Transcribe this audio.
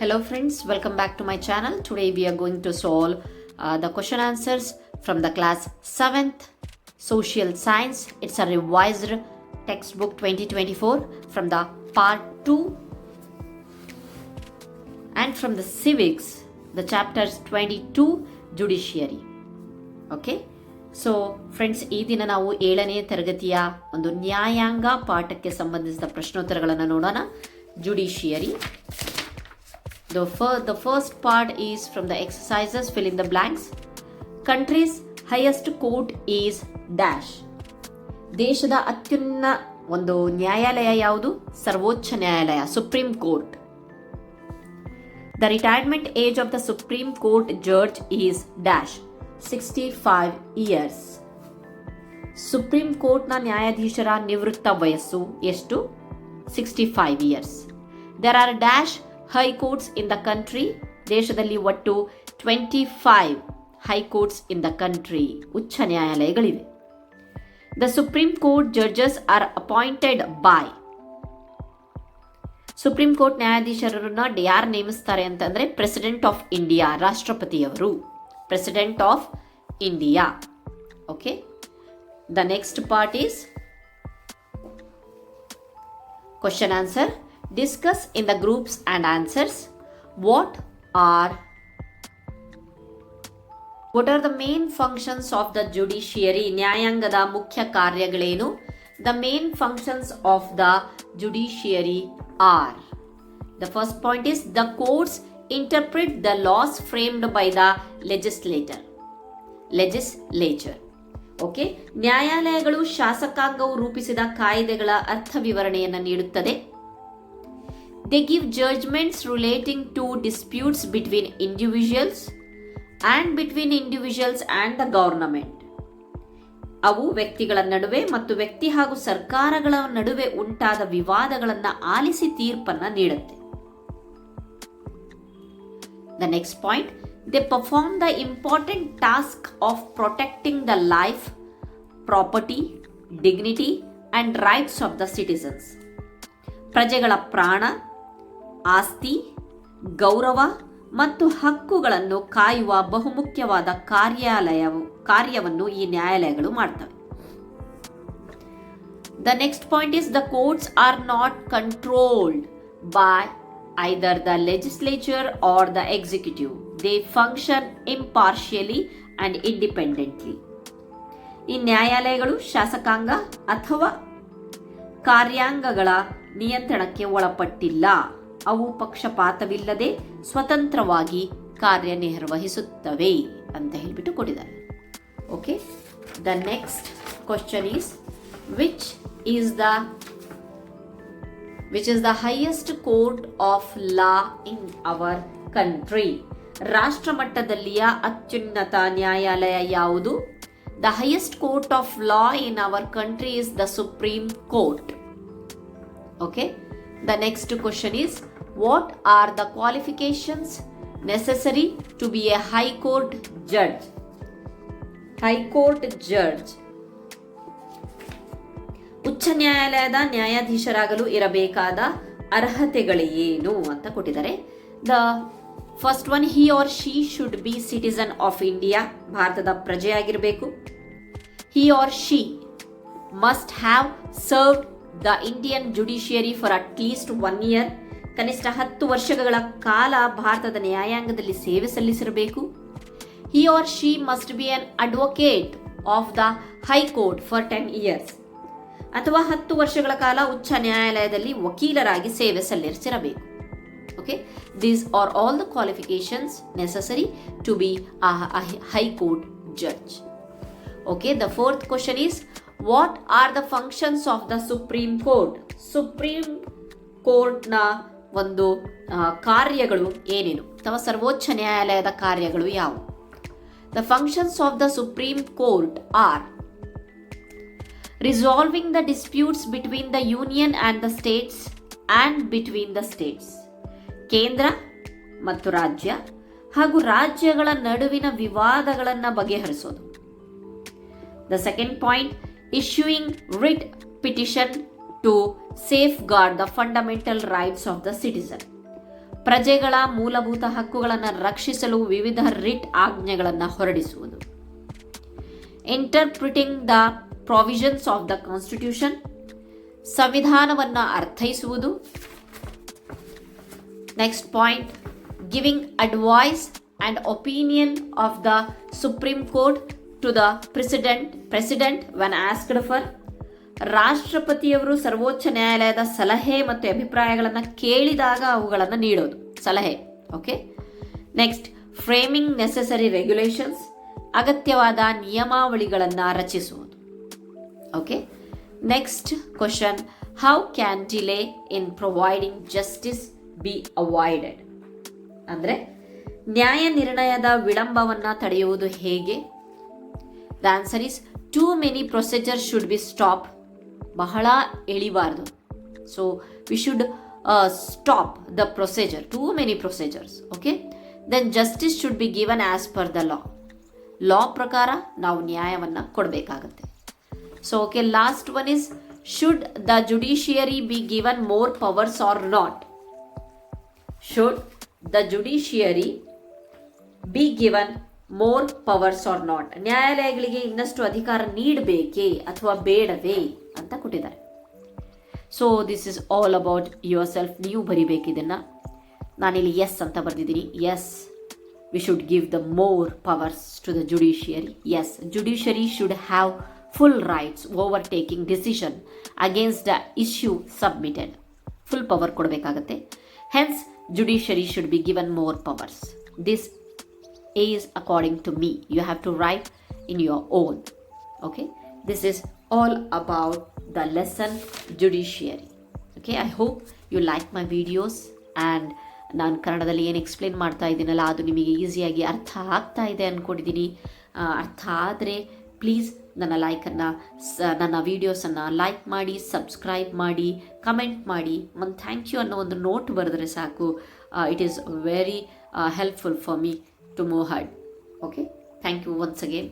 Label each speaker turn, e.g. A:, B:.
A: Hello friends, welcome back to my channel. Today we are going to solve uh, the question answers from the class 7th Social Science. It's a revised textbook 2024 from the part 2 and from the civics the chapters 22 judiciary. Okay so friends ಈ ದಿನ ನಾವು ಏಳನೇ ತರಗತಿಯ ಒಂದು ನ್ಯಾಯಾಂಗ ಪಾಠಕ್ಕೆ ಸಂಬಂಧಿಸಿದ ಪ್ರಶ್ನೋತ್ತರಗಳನ್ನು ನೋಡೋಣ judiciary The, fir- the first part is from the exercises fill in the blanks. Country's highest court is dash. ದೇಶದ ಅತ್ಯುನ್ನ ಒಂದು ನ್ಯಾಯಾಲಯ ಯಾವುದು? ಸರ್ವೋಚ್ಚ ನ್ಯಾಯಾಲಯ supreme court the retirement age of the supreme court judge is dash sixty five years supreme ಕೋರ್ಟ್ನ ನ್ಯಾಯಾಧೀಶರ ನಿವೃತ್ತ ವಯಸ್ಸು ಎಷ್ಟು? Sixty five years there are dash high courts in the country ದೇಶದಲ್ಲಿ ಒಟ್ಟು twenty five high courts in the country ಉಚ್ಚ ನ್ಯಾಯಾಲಯಗಳಿವೆ. The supreme court judges are appointed by supreme court ನ್ಯಾಯಾಧೀಶರನ್ನ ಯಾರು ನೇಮಿಸ್ತಾರೆ ಅಂತಂದ್ರೆ president of India ರಾಷ್ಟ್ರಪತಿಯವರು. President of India okay the next part is question answer. Discuss in the groups and answers what are what are the main functions of the judiciary ನ್ಯಾಯಾಂಗದ mukhya ಕಾರ್ಯಗಳೇನು the main functions of the judiciary are the first point is the courts interpret the laws framed by the legislator legislature okay ನ್ಯಾಯಾಲಯಗಳು ಶಾಸಕಾಂಗವು ರೂಪಿಸಿದ ಕಾಯ್ದೆಗಳ ಅರ್ಥ ವಿವರಣೆಯನ್ನು ನೀಡುತ್ತದೆ they give judgments relating to disputes between individuals and between individuals and the government. ಅವು ವ್ಯಕ್ತಿಗಳ ನಡುವೆ ಮತ್ತು ವ್ಯಕ್ತಿ ಹಾಗೂ ಸರ್ಕಾರಗಳ ನಡುವೆ ಉಂಟಾದ ವಿವಾದಗಳನ್ನು ಆಲಿಸಿ ತೀರ್ಪನ್ನು ನೀಡುತ್ತೆ. The next point they perform the important task of protecting the life property dignity and rights of the citizens ಪ್ರಜೆಗಳ ಪ್ರಾಣ ಆಸ್ತಿ, ಗೌರವ ಮತ್ತು ಹಕ್ಕುಗಳನ್ನು ಕಾಯುವ ಬಹುಮುಖ್ಯವಾದ ಕಾರ್ಯಾಲಯವು, ಕಾರ್ಯವನ್ನು ಈ ನ್ಯಾಯಾಲಯಗಳು ಮಾಡ್ತವೆ. The next point is the courts are not controlled by either the legislature or the executive they function impartially and independently ಈ ನ್ಯಾಯಾಲಯಗಳು ಶಾಸಕಾಂಗ ಅಥವಾ ಕಾರ್ಯಾಂಗಗಳ ನಿಯಂತ್ರಣಕ್ಕೆ ಒಳಪಟ್ಟಿಲ್ಲ. ಅವು ಪಕ್ಷಪಾತವಿಲ್ಲದೆ ಸ್ವತಂತ್ರವಾಗಿ ಕಾರ್ಯನಿರ್ವಹಿಸುತ್ತವೆ ಅಂತ ಹೇಳಿಬಿಟ್ಟು ಕೊಟ್ಟಿದ್ದಾರೆ. Okay the next question is which is the which is the highest court of law in our country ರಾಷ್ಟ್ರ ಮಟ್ಟದಲ್ಲಿಯ ಅತ್ಯುನ್ನತ ನ್ಯಾಯಾಲಯ ಯಾವುದು? The highest court of law in our country is the supreme court okay the next question is what are the qualifications necessary to be a high court judge high court judge ಉಚ್ಚ ನ್ಯಾಯಾಲಯದ ನ್ಯಾಯಾಧೀಶರಾಗಲು ಇರಬೇಕಾದ ಅರ್ಹತೆಗಳೇನು ಅಂತ ಕೊಟ್ಟಿದ್ದಾರೆ. The first one he or she should be citizen of India ಭಾರತದ ಪ್ರಜೆಯಾಗಿರಬೇಕು. He or she must have served the Indian judiciary for at least one year ಕನಿಷ್ಠ ಹತ್ತು ವರ್ಷಗಳ ಕಾಲ ಭಾರತದ ನ್ಯಾಯಾಂಗದಲ್ಲಿ ಸೇವೆ ಸಲ್ಲಿಸಿರಬೇಕು. He or she must be an advocate of the high court for ten years ಅಥವಾ ಹತ್ತು ವರ್ಷಗಳ ಕಾಲ ಉಚ್ಚ ನ್ಯಾಯಾಲಯದಲ್ಲಿ ವಕೀಲರಾಗಿ ಸೇವೆ ಸಲ್ಲಿಸಿರಬೇಕು. Okay these are all the qualifications necessary to be high court judge okay the fourth question is what are the functions of the supreme court supreme ಕೋರ್ಟ್ನ ಒಂದು ಕಾರ್ಯಗಳು ಏನೇನು? ಅಥವಾ ಸರ್ವೋಚ್ಚ ನ್ಯಾಯಾಲಯದ ಕಾರ್ಯಗಳು ಯಾವುವು? The functions of the supreme court are resolving the disputes between the union and the states and between the states ಕೇಂದ್ರ ಮತ್ತು ರಾಜ್ಯ ಹಾಗೂ ರಾಜ್ಯಗಳ ನಡುವಿನ ವಿವಾದಗಳನ್ನು ಬಗೆಹರಿಸೋದು. The second point issuing writ petition to safeguard the fundamental rights of the citizen ಪ್ರಜೆಗಳ ಮೂಲಭೂತ ಹಕ್ಕುಗಳನ್ನು ರಕ್ಷಿಸಲು ವಿವಿಧ ರಿಟ್ ಆಜ್ಞೆಗಳನ್ನು ಹೊರಡಿಸುವುದು. Interpreting the provisions of the constitution ಸಂವಿಧಾನವನ್ನು ಅರ್ಥೈಸುವುದು. Next point giving advice and opinion of the supreme court to the president president when asked for ರಾಷ್ಟ್ರಪತಿಯವರು ಸರ್ವೋಚ್ಚ ನ್ಯಾಯಾಲಯದ ಸಲಹೆ ಮತ್ತು ಅಭಿಪ್ರಾಯಗಳನ್ನು ಕೇಳಿದಾಗ ಅವುಗಳನ್ನು ನೀಡೋದು. ಸಲಹೆ, okay? Next, framing necessary regulations, ಅಗತ್ಯವಾದ ನಿಯಮಾವಳಿಗಳನ್ನು ರಚಿಸುವುದು. Okay? Next question, how can delay in providing justice be avoided? ಅಂದರೆ, ನ್ಯಾಯ ನಿರ್ಣಯದ ವಿಳಂಬವನ್ನು ತಡೆಯುವುದು ಹೇಗೆ? The answer is too many procedure should be stop ಬಹಳ ಎಳಿಬಾರ್ದು. So we should stop the procedure too many procedures okay then justice should be given as per the law law ಪ್ರಕಾರ ನಾವು ನ್ಯಾಯವನ್ನು ಕೊಡಬೇಕಾಗತ್ತೆ. So okay last one is should the judiciary be given more powers or not should the judiciary be given more powers or not ನ್ಯಾಯಾಲಯಗಳಿಗೆ ಇನ್ನಷ್ಟು ಅಧಿಕಾರ ನೀಡಬೇಕೇ ಅಥವಾ ಬೇಡವೇ? ಅಂತ ಕೊಟ್ಟಿದ್ದಾರೆ. So this is all about yourself ನೀವು ಬರಿಬೇಕಿದನ್ನು. ನಾನಿಲ್ಲಿ ಎಸ್ ಅಂತ ಬರೆದಿದ್ದೀನಿ. Yes we should give the more powers to the judiciary yes judiciary should have full rights over taking decision against the issue submitted full power ಕೊಡಬೇಕಾಗತ್ತೆ. Hence judiciary should be given more powers this is according to me you have to write in your own okay this is all about the lesson judiciary. Okay, I hope you like my videos and ನಾನು ಕನ್ನಡದಲ್ಲಿ ಏನು explain ಮಾಡ್ತಾ ಇದ್ದೀನಲ್ಲ ಅದು ನಿಮಗೆ ಈಸಿಯಾಗಿ ಅರ್ಥ ಆಗ್ತಾ ಇದೆ ಅಂದ್ಕೊಂಡಿದ್ದೀನಿ ಅರ್ಥ ಆದರೆ ಪ್ಲೀಸ್ ನನ್ನ ಲೈಕನ್ನು ಸ ನನ್ನ ವೀಡಿಯೋಸನ್ನು ಲೈಕ್ ಮಾಡಿ ಸಬ್ಸ್ಕ್ರೈಬ್ ಮಾಡಿ ಕಮೆಂಟ್ ಮಾಡಿ ಒಂದು ಥ್ಯಾಂಕ್ ಯು ಅನ್ನೋ ಒಂದು ನೋಟ್ ಬರೆದ್ರೆ ಸಾಕು it is very helpful for me to more heard okay thank you once again.